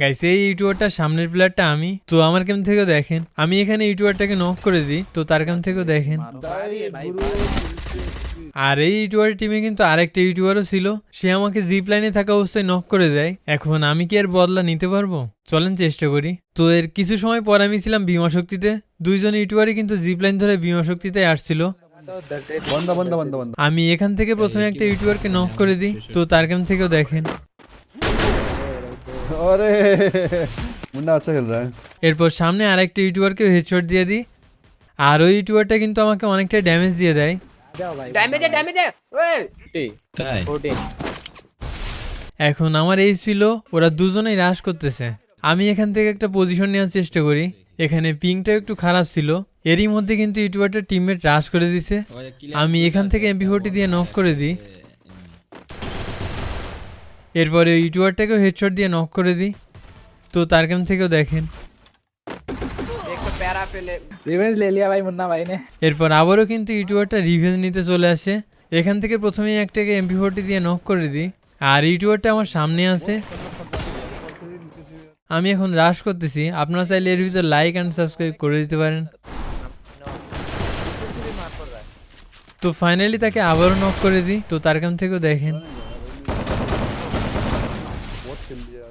Guys এই ইউটিউবারটার সামনের প্লেয়ারটা আমি। তো আমার কেমন থেকেও দেখেন আমি এখানে ইউটিউবারটাকে নক করে দিই তো তার কেমন থেকেও দেখেন। আর এই ইউটিউবার টিমে কিন্তু আরেকটা ইউটিউবারও ছিল সে আমাকে জিপ লাইনে থাকা অবস্থায় নক করে দেয়। এখন আমি কি আর বদলা নিতে পারব? চলেন চেষ্টা করি। তো এর কিছু সময় পর আমি ছিলাম বিমা শক্তিতে দুইজন ইউটিউবারই কিন্তু জিপ লাইন ধরে বিমা শক্তিতে আসছিল। আমি এখান থেকে প্রথমে একটা ইউটিউবারকে নক করে দিই তো তার কেমন থেকেও দেখেন। अरे মুন্না আচ্ছা খেল রা হ্যাঁ। এরপর সামনে আরেকটা ইউটিউবারকে হেডশট দিয়ে দিই। আর ওই ইউটিউবারটা কিন্তু আমাকে অনেকটা ড্যামেজ দিয়ে দেয়। ড্যামেজ ড্যামেজ ওই। এখন আমার এই ছিল ওরা দুজনেই রাশ করতেছে। আমি এখান থেকে একটা পজিশন নেওয়ার চেষ্টা করি। এখানে পিংটা একটু খারাপ ছিল। এরই মধ্যে কিন্তু ইউটিউবারটা টিমমেট রাস করে দিছে। আমি এখান থেকে এমপি ফোরটি দিয়ে নক করে দিই। এরপরে ইউটিউবারটাকেও হেডশট দিয়ে নক করে দিই। তো তার গেম থেকেও দেখেন। এরপর আবারও কিন্তু ইউটিউবারটা রিভেঞ্জ নিতে চলে আসে। এখান থেকে প্রথমেই একটাকে এমপি ফোরটি দিয়ে নক করে দিই। আর ইউটিউবারটা আমার সামনে আছে। আমি এখন রাস করতেছি। আপনারা চাইলে এর ভিতর লাইক অ্যান্ড সাবস্ক্রাইব করে দিতে পারেন। তো ফাইনালি তাকে আবারও নক করে দিই। তো তার কাম থেকেও দেখেন। şimdi ya.